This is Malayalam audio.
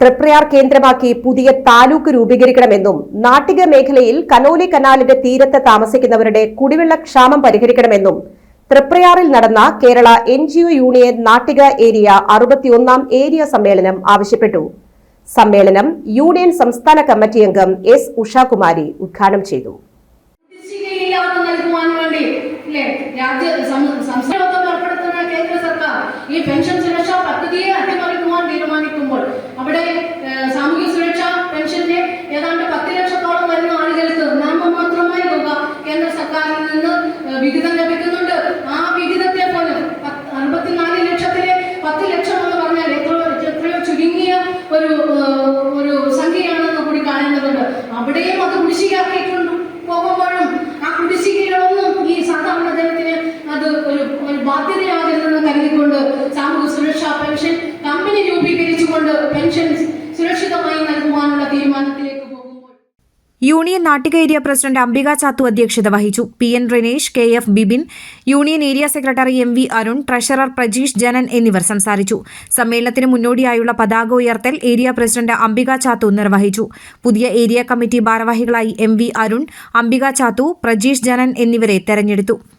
തൃപ്രയാർ കേന്ദ്രമാക്കി പുതിയ താലൂക്ക് രൂപീകരിക്കണമെന്നും നാട്ടിക മേഖലയിൽ കനോലി കനാലിന്റെ തീരത്ത് താമസിക്കുന്നവരുടെ കുടിവെള്ള ക്ഷാമം പരിഹരിക്കണമെന്നും തൃപ്രയാറിൽ നടന്ന Kerala N union Nattika area അറുപത്തിയൊന്നാം area സമ്മേളനം ആവശ്യപ്പെട്ടു. സമ്മേളനം യൂണിയൻ സംസ്ഥാന കമ്മിറ്റി അംഗം എസ് ഉഷാകുമാരി ഉദ്ഘാടനം ചെയ്തു. ഈ നൽകുവാൻ വിഹിതം ലഭിക്കുന്നുണ്ട്. ആ വിഹിതത്തെ പോലും പത്ത്- അറുപത്തിനാല് ലക്ഷത്തിലെ പത്ത് ലക്ഷം എന്ന് പറഞ്ഞാൽ എത്രയോ എത്രയോ ചുരുങ്ങിയ ഒരു ഒരു സംഖ്യയാണെന്ന് കൂടി കാണേണ്ടതുണ്ട് അവിടെയും അത് കുടിശ്ശികയാക്കിയിട്ടുണ്ട്. പോകുമ്പോഴും ആ കുടിശ്ശികകളൊന്നും ഈ സാധാരണ ജനത്തിന് അത് ഒരു ഒരു ബാധ്യതയാകരുതെന്ന് കരുതിക്കൊണ്ട് സാമൂഹ്യ സുരക്ഷാ pension union Nattika area president Ambika Chathu അധ്യക്ഷത വഹിച്ചു. P N Rinesh K F Bibin union area secretary M V Arun treasurer Prajeesh Janan എന്നിവർ സംസാരിച്ചു. സമ്മേളനത്തിന് മുന്നോടിയായുള്ള പതാക ഉയർത്തൽ ഏരിയ പ്രസിഡന്റ് അംബിക ചാത്തു നിർവഹിച്ചു. പുതിയ ഏരിയ കമ്മിറ്റി ഭാരവാഹികളായി എം വി അരുൺ അംബിക ചാത്തു പ്രജീഷ് ജനൻ എന്നിവരെ തെരഞ്ഞെടുത്തു.